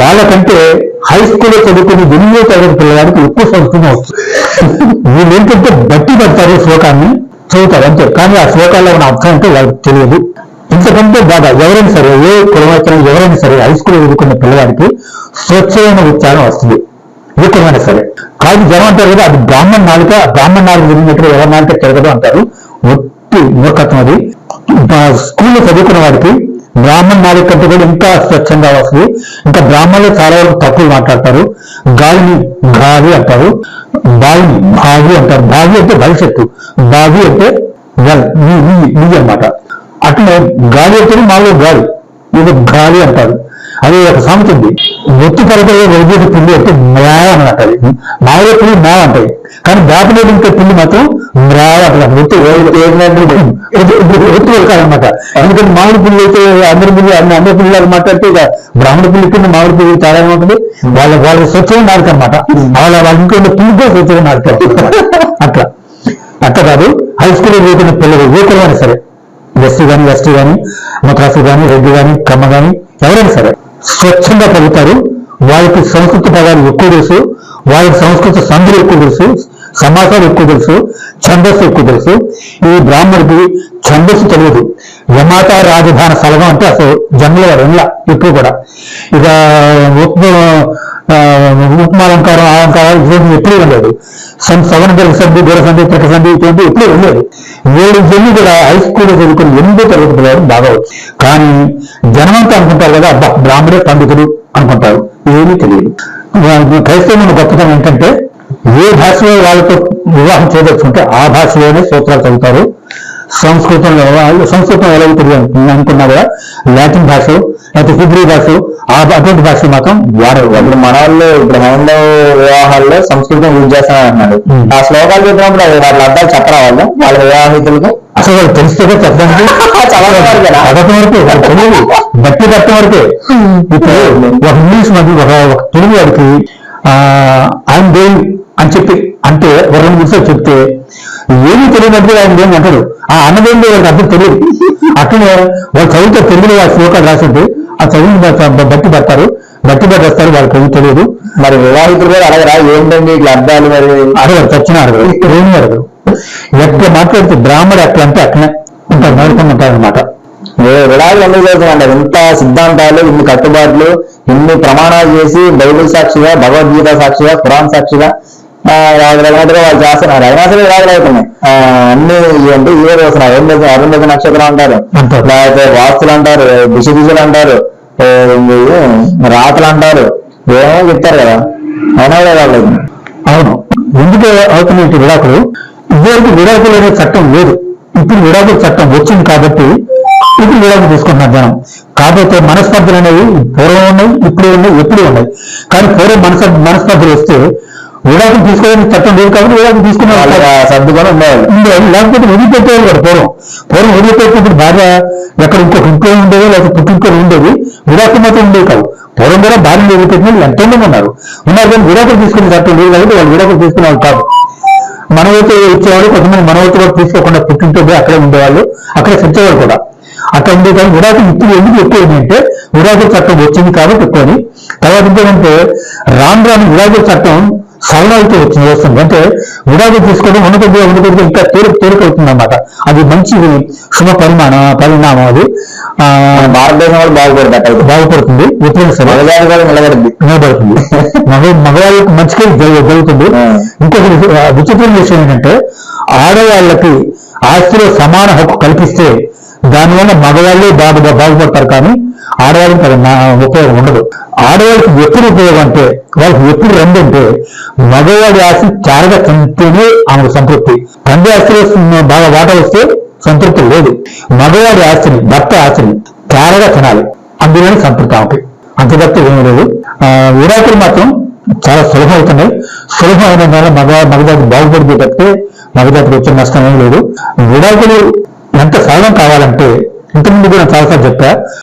వాళ్ళకంటే హై స్కూల్లో చదువుకుని ఎనిమిదో తరగతి పిల్లవాడికి ఎక్కువ సంస్కృతం వస్తుంది. వీళ్ళు ఏంటంటే బట్టి పడతారు శ్లోకాన్ని చదువుతారు అంతే. కానీ ఆ శ్లోకాల్లో ఉన్న అర్థం అంటే వాళ్ళకి తెలియదు. ఇంతకంటే బాగా ఎవరైనా సరే ఏ కులవచనం ఎవరైనా సరే హై స్కూల్లో చదువుకున్న పిల్లవాడికి స్వచ్ఛమైన ఉచ్చారణ వస్తుంది. ఏ కులమైనా సరే. కానీ జనం అంటారు కదా అది బ్రాహ్మణ నాలుక బ్రాహ్మణ నాలుక జరిగినట్టు ఎవరి నాలుక తిరగదు అంటారు. ఒట్టి మూర్ఖత్వం అది. స్కూల్లో చదువుకున్న వాడికి బ్రాహ్మణ నాలుక కంటే కూడా ఇంకా స్వచ్ఛంగా వస్తుంది. ఇంకా బ్రాహ్మణులు చాలా వరకు తప్పులు మాట్లాడతారు. గాలిని గాలి అంటారు. బావిని బావి అంటారు. బావి అంటే భవిష్యత్తు. బావి అంటే వెల్ నీ అనమాట అట్లే గాలి అంటే మామూలు గాలి. ఇది గాలి అంటారు. అది ఒక సామెత ఉంది ఒత్తి పరపడే వైద్యుడి పిండి అంటే మ్రాయ అని అది. మామూలు పిండి మ్రా అంటాయి. కానీ దాపలేదు పిండి మాత్రం మ్రాయ అంటారు. ఒత్తి ఒత్తి అనమాట ఎందుకంటే మామిడి పిల్లి అయితే అందరి పిల్లి అన్ని అందరి పిల్లలు మాట్లాడితే ఇక బ్రాహ్మణ పిల్లి కింద మామిడి పిల్లి తేడా ఉంటుంది వాళ్ళ వాళ్ళ స్వచ్ఛమైన నాలుక అనమాట వాళ్ళ వాళ్ళ ఇంట్లో పిల్లి కూడా స్వచ్ఛమైన నాలుక అట్లా. అట్లా కాదు. హై స్కూల్లో చదువుకున్న పిల్లలు ఏ కులమైనా సరే ఎస్సీ కానీ ఎస్టీ కానీ మద్రాసు కానీ రెడ్డి కానీ కమ్మ కానీ ఎవరైనా సరే స్వచ్ఛంగా చదువుతారు. వారికి సంస్కృత పదాలు ఎక్కువ తెలుసు. వారికి సంస్కృత సంధులు ఎక్కువ తెలుసు. సమాసాలు ఎక్కువ తెలుసు. ఛందస్సు ఎక్కువ తెలుసు. ఈ బ్రాహ్మడికి ఛందస్సు తెలియదు. యమాత రాజధాన సలభం అంటే అసలు జన్మల రెండ్ల ఎక్కువ కూడా. ఇక ఉపమాలంకారం అలంకారం ఇటువంటి ఎప్పుడూ ఉండలేదు సం సవన దళ సంధి దూర సంధి ప్రక సంధి ఇటువంటి ఎప్పుడూ ఉండలేదు ఏడు జన్లు కూడా హై స్కూల్లో చదువుకుని ఎనిమిదో తరగతి పిల్లలు బాగా కానీ జనమంతా అనుకుంటారు కదా అబ్బా బ్రాహ్మడే పండితుడు అనుకుంటారు. ఏమీ తెలియదు. వా- క్రైస్తవుల గొప్పతనం ఏంటంటే ఏ భాషలో వాళ్ళతో వివాహం చేయదలుచుకుంటే ఆ భాషలోనే సూత్రాలు చదువుతారు. సంస్కృతంలో వాళ్ళు సంస్కృతం ఎలా తెలియదు అనుకున్నా కూడా లాటిన్ భాష లేకపోతే హిబ్రూ భాష ఆ అటువంటి భాష మాత్రం వాడరు. ఇప్పుడు మన వాళ్ళు ఇప్పుడు హైందవ వివాహాల్లో సంస్కృతం యూజ్ చేస్తానని అన్నాడు Hmm. ఆ శ్లోకాలు చెప్పినప్పుడు వాళ్ళ అర్థాలు చెప్పరా వాళ్ళు వాళ్ళ వివాహితులకు అసలు వాళ్ళు తెలిస్తే చెప్పడానికి చాలా వరకు వాళ్ళు తెలియదు. బట్టి పట్టం వరకే. ఇప్పుడు ఒక ఇంగ్లీష్ మధ్య ఒక తెలుగు వాడికి ఐఎమ్ గోయింగ్ అని చెప్పి అంటే ఒక రెండు నిమిషాలు చెప్తే ఏమీ తెలియనప్పుడు ఆయన ఏమి అంటాడు ఆ అన్నదేంటి వాళ్ళకి అర్థం తెలియదు. అట్లనే వాళ్ళు చదివితే తెలుగులో ఆ శ్లోకాలు రాసింటే ఆ చదువు బట్టి పడతారు. బట్టి పట్టేస్తారు వాళ్ళకి ఏమీ తెలియదు. మరి వివాహితులు కూడా అడగరా ఏంటండి ఇట్లా అర్థాలు మరి? అడగరు చచ్చిన అడగరు. ఏమీ అడగరు. ఎట్లా మాట్లాడితే బ్రాహ్మడు అట్లా అంటే అట్లనే ఉంటారు నడుకొని ఉంటారు అనమాట విడాకులు ఎందుకు చేస్తున్నాండి ఇంత సిద్ధాంతాలు ఇన్ని కట్టుబాట్లు ఇన్ని ప్రమాణాలు చేసి బైబిల్ సాక్షిగా భగవద్గీత సాక్షిగా ఖురాన్ సాక్షిగా రకరకాలుగా వాళ్ళు చేస్తున్నారు. అవుతున్నాయి. ఆ, అన్ని ఏంటి ఇవే చేస్తున్నారు ఏం లేదు అరుంధతి నక్షత్రం అంటారు. లేకపోతే వాస్తులు అంటారు. దిశ దిశలు అంటారు. రాతలు అంటారు. ఏమో చెప్తారు కదా. అయినా కూడా వాళ్ళు అవును. ఎందుకు అవుతున్నాయి విడాకులు? ఇదివరకు విడాకులు అనే చట్టం లేదు. ఇప్పుడు విడాకుల చట్టం వచ్చింది కాబట్టి ఇప్పుడు విడాకులు తీసుకుంటున్నారు జనం. కాకపోతే మనస్పర్ధలు అనేవి పూర్వం ఉన్నాయి ఇప్పుడు ఉన్నాయి ఎప్పుడు ఉన్నాయి. కానీ పూర్వం మనస మనస్పర్ధలు వస్తే విడాకులు తీసుకోవడానికి చట్టం లేదు కాబట్టి విడాకులు తీసుకునే వాళ్ళు వాళ్ళు సర్దుకొని ఉండేవాళ్ళు. ఉండేది లేకపోతే వదిలిపెట్టేవాళ్ళు కూడా పూర్వం. పూర్వం వదిలిపెట్టినప్పుడు భార్య ఎక్కడ ఇంకొక ఇంట్లో ఉండేది లేకపోతే పుట్టింట్లో ఉండేది విడాకులు మాత్రం ఉండేవి కావు. పూర్వం కూడా భార్య వదిలిపెట్టిన వాళ్ళు ఎంతో మంది ఉన్నారు. ఉన్నారు కానీ విడాకులు తీసుకునే చట్టం లేదు కాబట్టి వాళ్ళు విడాకులు తీసుకునే వాళ్ళు కాదు. మనవైతే ఇచ్చేవాళ్ళు కొంతమంది మనవైతే కూడా తీసుకోకుండా పుట్టింటో పోయి అక్కడే ఉండేవాళ్ళు అక్కడే చచ్చేవాళ్ళు కూడా. అక్కడ ఉండే కానీ విడాకులు ఇప్పుడు ఎందుకు ఎక్కువ ఏంటంటే విడాకుల చట్టం వచ్చింది కాబట్టి ఎక్కువని తర్వాత ఏంటంటే రాను రాను విడాకుల చట్టం సరళాలతో వచ్చింది వస్తుంది. అంటే విడాకులు తీసుకోవడం ఉన్న కొద్దిగా ఉన్న కొద్దిగా ఇంకా తేలిక తేలిక అవుతుంది అనమాట అది మంచి శుభ పరిమాణ పరిణామం అది. భారతదేశం వాళ్ళు బాగుపడుతుంది. కూడా నిలబడింది నిలబడుతుంది. మగ మగవాళ్ళకి మంచిగా జరుగు- జరుగుతుంది. ఇంకొక విచిత్రమైన విషయం ఏంటంటే ఆడవాళ్ళకి ఆస్తిలో సమాన హక్కు కల్పిస్తే దానివల్ల మగవాళ్ళే బాగా బాగుపడతారు కానీ ఆడవాళ్ళకి ఉపయోగం ఉండదు. ఆడవాళ్ళకి ఎప్పుడు ఉపయోగం అంటే వాళ్ళకి ఎప్పుడు రెండు అంటే మగవాడి ఆస్తి చారగా తింటేనే ఆమెకు సంతృప్తి. తండ్రి ఆస్తిలో బాగా వాట వస్తే సంతృప్తి లేదు. మగవాడి ఆస్తిని భర్త ఆస్తిని చారగా తినాలి. అందులోనే సంతృప్తి ఆమెకి. అంత తప్ప ఏమీ లేదు. విడాకులు మాత్రం చాలా సులభం అవుతున్నాయి. సులభం అయిన వల్ల మగ మగజాతి బాగుపడితే తప్పితే మగజాతికి వచ్చే నష్టం ఏం లేదు. విడాకులు ఎంత సరళం కావాలంటే ఇంతకుముందు కూడా చాలాసార్లు చెప్పా